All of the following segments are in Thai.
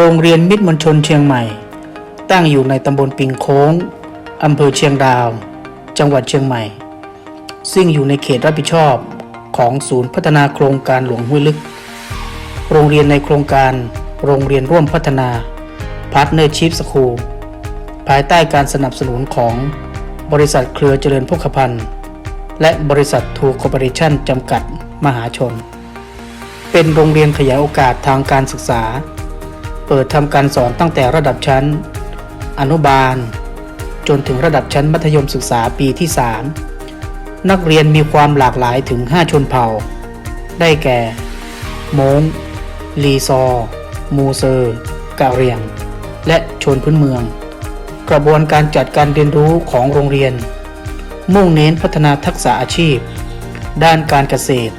โรงเรียนมิตรมณฑลเชียงใหม่ ตั้งอยู่ในตำบลปิงโค้งอำเภอเชียงดาว จังหวัดเชียงใหม่ ซึ่งอยู่ในเขตรับผิดชอบของศูนย์พัฒนาโครงการหลวงห้วยลึก โรงเรียนในโครงการโรงเรียนร่วมพัฒนา Partnership School ภายใต้การสนับสนุนของบริษัทเครือเจริญพกพันธ์และบริษัททูคอร์ปอเรชั่นจำกัดมหาชน เป็นโรงเรียนขยายโอกาสทางการศึกษา เปิดทำการสอนตั้งแต่ระดับชั้น อนุบาล จนถึงระดับชั้นมัธยมศึกษาปีที่ 3 นักเรียนมีความหลากหลายถึง 5 ชนเผ่า ได้แก่ มงลีซอ มูเซอร์กะเรียง และชนพื้นเมือง กระบวนการจัดการเรียนรู้ของโรงเรียน มุ่งเน้นพัฒนาทักษะอาชีพ ด้านการเกษตร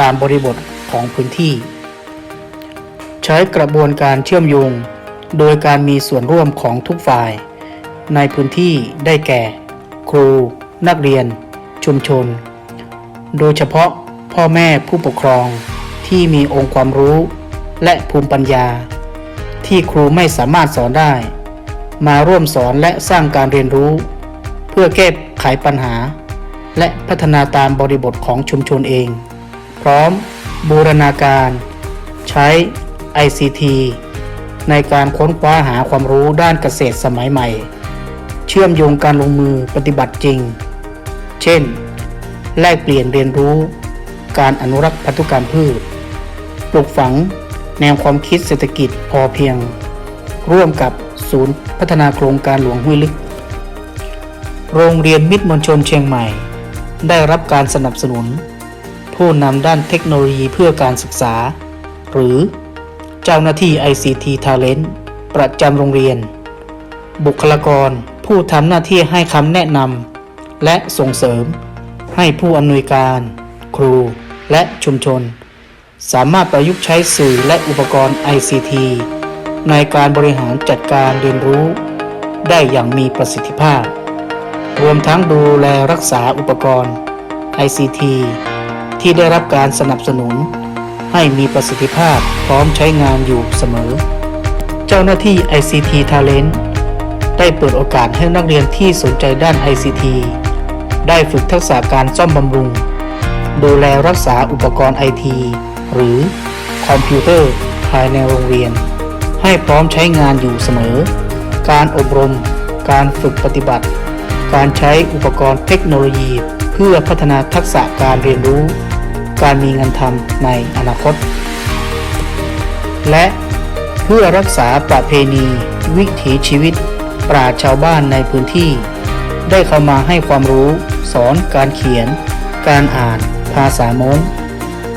ตามบริบทของพื้นที่ ช้กระบวนการเชื่อมโยง โดยการมีส่วนร่วมของทุกฝ่าย ในพื้นที่ได้แก่ ครู นักเรียน ชุมชน โดยเฉพาะพ่อแม่ผู้ปกครองที่มีองค์ความรู้ และภูมิปัญญา ที่ครูไม่สามารถสอนได้ มาร่วมสอนและสร้างการเรียนรู้ เพื่อแก้ไขปัญหา และพัฒนาตามบริบทของชุมชนเอง พร้อมบูรณาการ ใช้ ICT ในการค้นคว้าหาความรู้ด้านเกษตรสมัยใหม่ เชื่อมโยงการลงมือปฏิบัติจริง เช่น แลกเปลี่ยนเรียนรู้ การอนุรักษ์พันธุกรรมพืช ปลูกฝังแนวความคิดเศรษฐกิจพอเพียง ร่วมกับศูนย์พัฒนาโครงการหลวงห้วยลึก โรงเรียนมิตรมณฑลเชียงใหม่ ได้รับการสนับสนุน ผู้นำด้านเทคโนโลยีเพื่อการศึกษา หรือ เจ้าหน้าที่ ICT Talent ประจำโรงเรียน บุคลากรผู้ทำหน้าที่ให้คำแนะนำและส่งเสริม ให้ผู้อำนวยการ ครูและชุมชน สามารถประยุกต์ใช้สื่อและอุปกรณ์ ICT ในการบริหารจัดการเรียนรู้ ได้อย่างมีประสิทธิภาพ รวมทั้งดูแลรักษาอุปกรณ์ ICT ที่ได้รับการสนับสนุน ให้มีประสิทธิภาพพร้อมใช้งานอยู่เสมอ เจ้าหน้าที่ ICT Talent ได้เปิดโอกาสให้นักเรียนที่สนใจด้าน ICT ได้ฝึกทักษะการซ่อมบำรุง ดูแลรักษาอุปกรณ์ไอทีหรือคอมพิวเตอร์ภายในโรงเรียน ให้พร้อมใช้งานอยู่เสมอ การอบรม การฝึกปฏิบัติ การใช้อุปกรณ์เทคโนโลยี เพื่อพัฒนาทักษะการเรียนรู้ การมีงานทำในอนาคต และเพื่อรักษาประเพณี วิถีชีวิต ปราชญ์ชาวบ้านในพื้นที่ ได้เข้ามาให้ความรู้ สอนการเขียน การอ่าน ภาษามง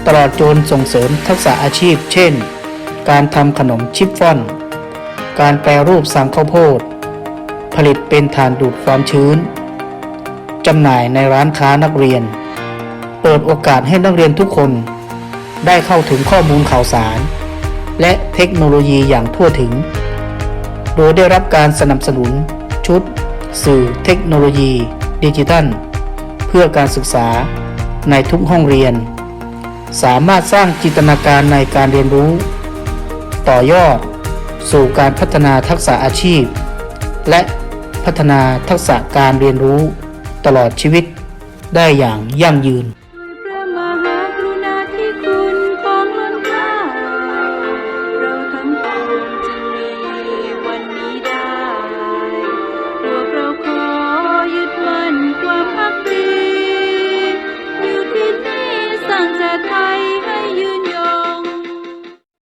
ตลอดจนส่งเสริมทักษะอาชีพ เช่น การทำขนมชิฟฟ่อน การแปรรูปสังข้าวโพด ผลิตเป็นถ่านดูดความชื้น จำหน่ายในร้านค้านักเรียน ปิดโอกาสให้นักเรียนทุกคน ได้เข้าถึงข้อมูลข่าวสาร และเทคโนโลยีอย่างทั่วถึง โดยได้รับการสนับสนุน ชุด สื่อเทคโนโลยี ดิจิทัล เพื่อการศึกษาในทุกห้องเรียน สามารถสร้างจินตนาการในการเรียนรู้ ต่อยอด สู่การพัฒนาทักษะอาชีพ และพัฒนาทักษะการเรียนรู้ตลอดชีวิตได้อย่างยั่งยืน